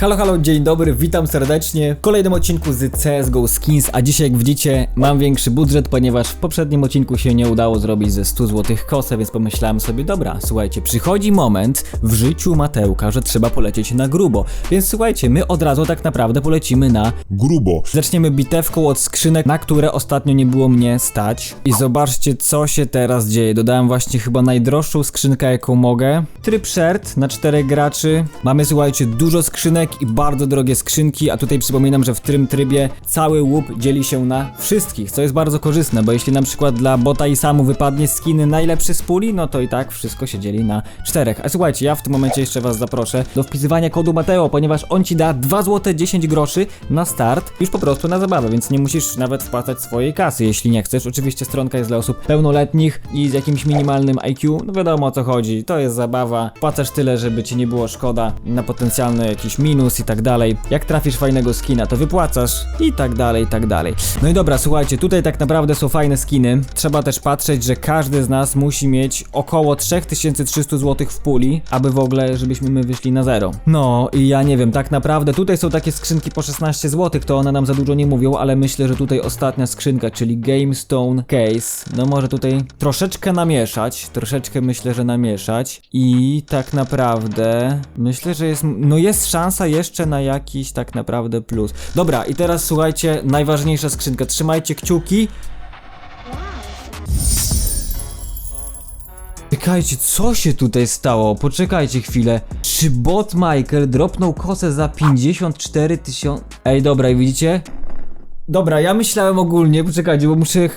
Halo, halo, dzień dobry, witam serdecznie w kolejnym odcinku z CSGO Skins, a dzisiaj jak widzicie mam większy budżet, ponieważ w poprzednim odcinku się nie udało zrobić ze 100 zł kosę, więc pomyślałem sobie, dobra, słuchajcie, przychodzi moment w życiu Matełka, że trzeba polecieć na grubo, więc słuchajcie, my od razu tak naprawdę polecimy na Grubo. Zaczniemy bitewką od skrzynek, na które ostatnio nie było mnie stać. I zobaczcie, co się teraz dzieje. Dodałem właśnie chyba najdroższą skrzynkę, jaką mogę. Tryb shert na czterech graczy. Mamy, słuchajcie, dużo skrzynek i bardzo drogie skrzynki, a tutaj przypominam, że w tym trybie cały łup dzieli się na wszystkich, co jest bardzo korzystne, bo jeśli na przykład dla bota i samu wypadnie skiny najlepszy z puli, no to i tak wszystko się dzieli na czterech. A słuchajcie, ja w tym momencie jeszcze was zaproszę do wpisywania kodu Mateo, ponieważ on ci da 2 zł 10 groszy na start, już po prostu na zabawę, więc nie musisz nawet wpłacać swojej kasy, jeśli nie chcesz. Oczywiście stronka jest dla osób pełnoletnich i z jakimś minimalnym IQ, no wiadomo o co chodzi, to jest zabawa, płacasz tyle, żeby ci nie było szkoda na potencjalny jakiś minus i tak dalej. Jak trafisz fajnego skina, to wypłacasz i tak dalej, i tak dalej. No i dobra, słuchajcie, tutaj tak naprawdę są fajne skiny. Trzeba też patrzeć, że każdy z nas musi mieć około 3300 zł w puli, aby w ogóle, żebyśmy my wyszli na zero. No i ja nie wiem, tak naprawdę tutaj są takie skrzynki po 16 zł, to one nam za dużo nie mówią, ale myślę, że tutaj ostatnia skrzynka, czyli GameStone Case, no może tutaj troszeczkę namieszać, troszeczkę myślę, że namieszać i tak naprawdę myślę, że jest, no jest szansa jeszcze na jakiś tak naprawdę plus. Dobra, i teraz słuchajcie, najważniejsza skrzynka, trzymajcie kciuki, Czekajcie, co się tutaj stało? Poczekajcie chwilę. Czy bot Michael dropnął kosę za 54 tysiące? Ej, dobra, i widzicie? Dobra, ja myślałem ogólnie, poczekajcie, bo muszę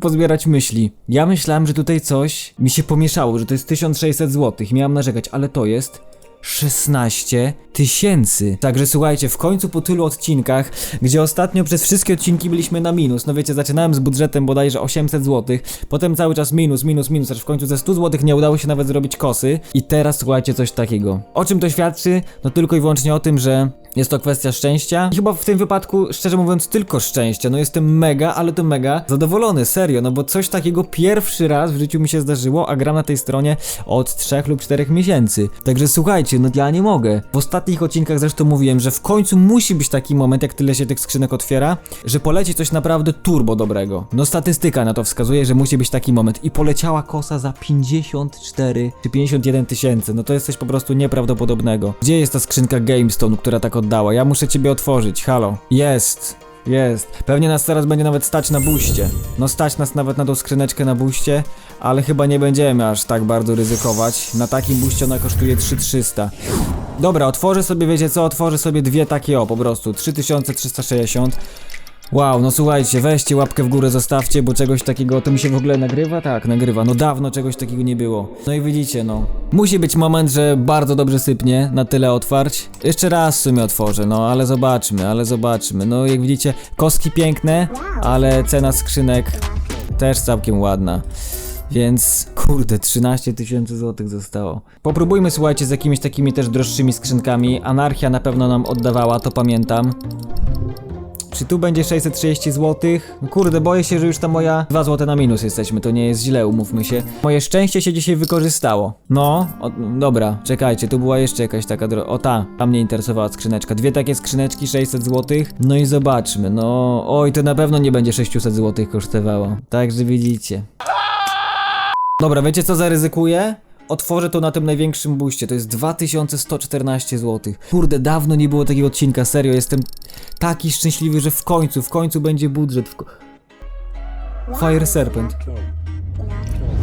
pozbierać myśli. Ja myślałem, że tutaj coś mi się pomieszało, że to jest 1600 zł. Miałem narzekać, ale to jest 16 tysięcy. Także słuchajcie, w końcu po tylu odcinkach, gdzie ostatnio przez wszystkie odcinki byliśmy na minus, no wiecie, zaczynałem z budżetem bodajże 800 zł, potem cały czas minus, minus, minus, aż w końcu ze 100 zł nie udało się nawet zrobić kosy i teraz słuchajcie coś takiego. O czym to świadczy? No tylko i wyłącznie o tym, że jest to kwestia szczęścia. I chyba w tym wypadku, szczerze mówiąc, tylko szczęścia. No jestem mega, ale to mega zadowolony, serio, no bo coś takiego pierwszy raz w życiu mi się zdarzyło, a gram na tej stronie od 3 lub 4 miesięcy. Także słuchajcie, no ja nie mogę. W ostatnich odcinkach zresztą mówiłem, że w końcu musi być taki moment, jak tyle się tych skrzynek otwiera, że poleci coś naprawdę turbo dobrego. No statystyka na to wskazuje, że musi być taki moment. I poleciała kosa za 54 czy 51 tysięcy. No to jest coś po prostu nieprawdopodobnego. Gdzie jest ta skrzynka GameStone, która tak oddała? Ja muszę ciebie otworzyć, halo. Jest. Jest. Pewnie nas teraz będzie nawet stać na buście. No stać nas nawet na tą skrzyneczkę na buście, ale chyba nie będziemy aż tak bardzo ryzykować. Na takim buście ona kosztuje 3300. Dobra, otworzę sobie, wiecie co, otworzę sobie dwie takie o, po prostu 3360. Wow, no słuchajcie, weźcie łapkę w górę, zostawcie, bo czegoś takiego, to mi się w ogóle nagrywa? Tak, nagrywa, no dawno czegoś takiego nie było. No i widzicie, no. Musi być moment, że bardzo dobrze sypnie, na tyle otwarć. Jeszcze raz w sumie otworzę, no ale zobaczmy, ale zobaczmy. No jak widzicie, kostki piękne, ale cena skrzynek też całkiem ładna. Więc kurde, 13 tysięcy złotych zostało. Popróbujmy, słuchajcie, z jakimiś takimi też droższymi skrzynkami. Anarchia na pewno nam oddawała, to pamiętam. Czy tu będzie 630 zł? Kurde, boję się, że już ta moja 2 zł na minus jesteśmy, to nie jest źle, umówmy się. Moje szczęście się dzisiaj wykorzystało. No, o, dobra, czekajcie, tu była jeszcze jakaś taka dro... O ta, ta mnie interesowała skrzyneczka. Dwie takie skrzyneczki, 600 zł. No i zobaczmy, no... Oj, to na pewno nie będzie 600 zł kosztowało. Także widzicie. Dobra, wiecie co zaryzykuję? Otworzę to na tym największym buście, to jest 2114 zł. Kurde, dawno nie było takiego odcinka, serio, jestem taki szczęśliwy, że w końcu, w końcu będzie budżet. W Fire Serpent.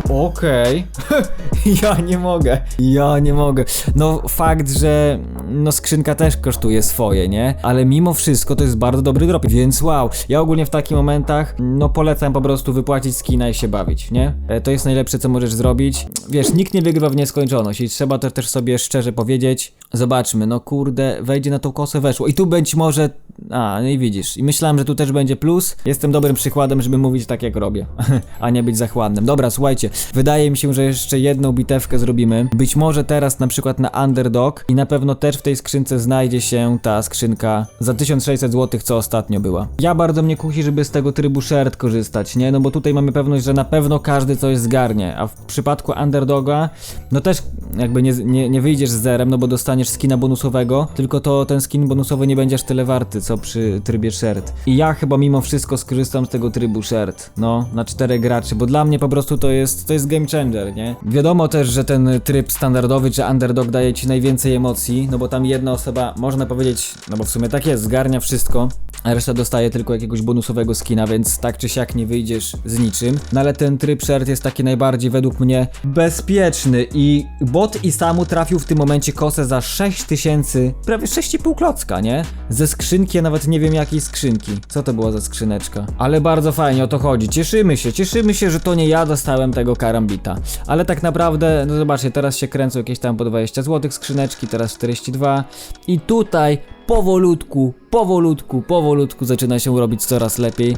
Okej. ja nie mogę. Ja nie mogę. No fakt, że no skrzynka też kosztuje swoje, nie? Ale mimo wszystko to jest bardzo dobry drop, więc wow. Ja ogólnie w takich momentach no polecam po prostu wypłacić skina i się bawić, nie? E, To jest najlepsze co możesz zrobić. Wiesz, nikt nie wygrywa w nieskończoność i trzeba to też sobie szczerze powiedzieć. Zobaczmy, no kurde, wejdzie na tą kosę, weszło. I tu być może a, no i widzisz. I myślałem, że tu też będzie plus. Jestem dobrym przykładem, żeby mówić tak jak robię, a nie być zachłannym. Dobra, słuchajcie, Wydaje mi się, że jeszcze jedną bitewkę zrobimy. Być może teraz na przykład na Underdog i na pewno też w tej skrzynce znajdzie się ta skrzynka za 1600 zł, co ostatnio była. Ja bardzo mnie kusi, żeby z tego trybu shared korzystać, nie? No bo tutaj mamy pewność, że na pewno każdy coś zgarnie, a w przypadku Underdoga, no też jakby nie, nie, nie wyjdziesz z zerem, no bo dostaniesz skina bonusowego, tylko to ten skin bonusowy nie będzie aż tyle warty, co przy trybie shared. I ja chyba mimo wszystko skorzystam z tego trybu shared, no, na czterech graczy, bo dla mnie po prostu to jest, to jest game changer, nie? Wiadomo też, że ten tryb standardowy czy underdog daje ci najwięcej emocji, no bo tam jedna osoba, można powiedzieć, no bo w sumie tak jest, zgarnia wszystko, a reszta dostaje tylko jakiegoś bonusowego skina, więc tak czy siak nie wyjdziesz z niczym. No ale ten tryb shared jest taki najbardziej według mnie bezpieczny i bot i samu trafił w tym momencie kosę za 6000, prawie 6,5 klocka, nie? Ze skrzynki, nawet nie wiem jakiej skrzynki. Co to była za skrzyneczka? Ale bardzo fajnie o to chodzi. Cieszymy się, cieszymy się, że to nie ja dostałem tego karambita. Ale tak naprawdę, no zobaczcie, teraz się kręcą jakieś tam po 20 zł skrzyneczki, teraz 42 i tutaj powolutku, powolutku, powolutku zaczyna się robić coraz lepiej.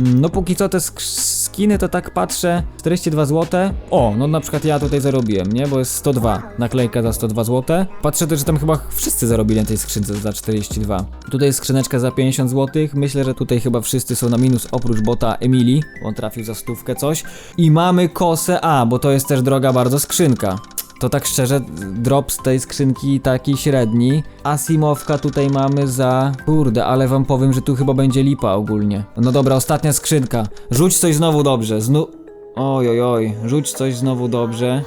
Mm, No póki co te sk- skiny to tak patrzę, 42 zł. O, no na przykład ja tutaj zarobiłem, nie? Bo jest 102, naklejka za 102 zł. Patrzę też, że tam chyba wszyscy zarobili na tej skrzynce za 42. Tutaj jest skrzyneczka za 50 zł. Myślę, że tutaj chyba wszyscy są na minus oprócz bota Emilii. On trafił za stówkę coś. I mamy kosę A, bo to jest też droga bardzo skrzynka. To tak szczerze, drop z tej skrzynki taki średni. Asimowka tutaj mamy za... Kurde, ale wam powiem, że tu chyba będzie lipa ogólnie. No dobra, ostatnia skrzynka. Rzuć coś znowu dobrze. Znu... Oj, oj, oj. Rzuć coś znowu dobrze.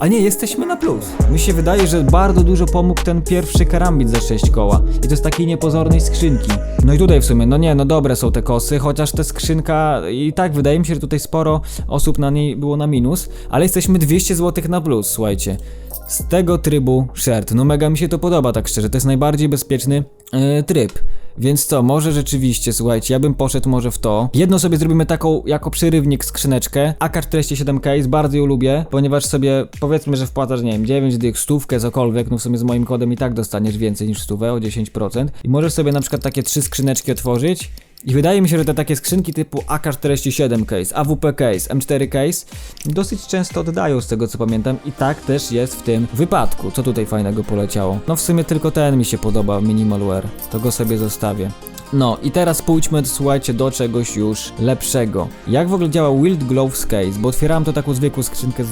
A nie, jesteśmy na plus. Mi się wydaje, że bardzo dużo pomógł ten pierwszy karambit za 6 koła. I to jest takiej niepozornej skrzynki. No i tutaj w sumie, no nie, no dobre są te kosy, chociaż ta skrzynka i tak wydaje mi się, że tutaj sporo osób na niej było na minus, ale jesteśmy 200 zł na plus, słuchajcie. Z tego trybu shared. No mega mi się to podoba, tak szczerze. To jest najbardziej bezpieczny yy, tryb. Więc co, może rzeczywiście, słuchajcie, ja bym poszedł może w to. Jedno sobie zrobimy taką jako przerywnik skrzyneczkę. AK-47 case, bardzo ją lubię, ponieważ sobie powiedzmy, że wpłacasz, nie wiem, 9 dych, stówkę, cokolwiek, no w sumie z moim kodem i tak dostaniesz więcej niż stówę, o 10%. I możesz sobie na przykład takie trzy skrzyneczki otworzyć. I wydaje mi się, że te takie skrzynki typu AK-47 case, AWP case, M4 case dosyć często oddają z tego co pamiętam i tak też jest w tym wypadku. Co tutaj fajnego poleciało? No w sumie tylko ten mi się podoba, Minimalware. To go sobie zostawię. No i teraz pójdźmy, słuchajcie, do czegoś już lepszego. Jak w ogóle działa Wild Gloves Case? Bo otwierałem to taką zwykłą skrzynkę z,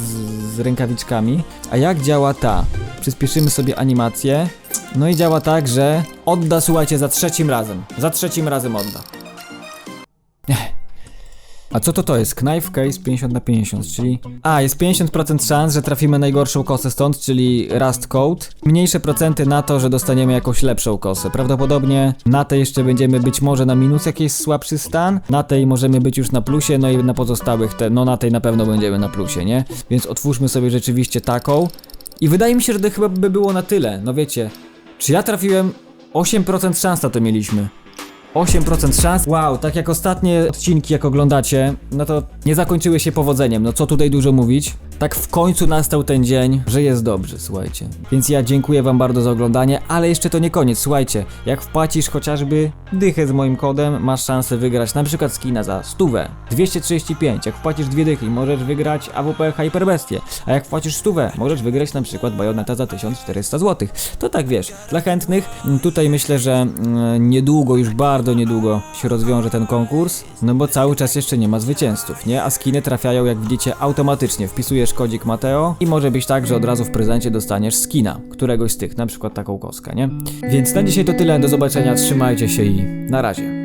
z rękawiczkami. A jak działa ta? Przyspieszymy sobie animację. No i działa tak, że odda, słuchajcie, za trzecim razem. Za trzecim razem odda. A co to to jest? Knife case 50 na 50, czyli... A, jest 50% szans, że trafimy najgorszą kosę stąd, czyli Rust Code. Mniejsze procenty na to, że dostaniemy jakąś lepszą kosę. Prawdopodobnie na tej jeszcze będziemy być może na minus jakiś słabszy stan, na tej możemy być już na plusie, no i na pozostałych te, no na tej na pewno będziemy na plusie, nie? Więc otwórzmy sobie rzeczywiście taką. I wydaje mi się, że to chyba by było na tyle, no wiecie. Czy ja trafiłem? 8% szans na to mieliśmy. 8% szans. Wow, tak jak ostatnie odcinki, jak oglądacie, no to nie zakończyły się powodzeniem. No co tutaj dużo mówić? Tak w końcu nastał ten dzień, że jest dobrze, słuchajcie. Więc ja dziękuję wam bardzo za oglądanie, ale jeszcze to nie koniec, słuchajcie. Jak wpłacisz chociażby dychę z moim kodem, masz szansę wygrać na przykład skina za stówę, 235. Jak wpłacisz dwie dychy, możesz wygrać AWP Hyperbestie. A jak wpłacisz stówę, możesz wygrać na przykład Bajoneta za 1400 zł. To tak wiesz, dla chętnych. mm, Tutaj myślę, że mm, niedługo, już bardzo niedługo się rozwiąże ten konkurs, no bo cały czas jeszcze nie ma zwycięzców, nie? A skiny trafiają, jak widzicie, automatycznie. Wpisujesz kodzik Mateo i może być tak, że od razu w prezencie dostaniesz skina, któregoś z tych, na przykład taką koskę, nie? Więc na dzisiaj to tyle, do zobaczenia, trzymajcie się i na razie.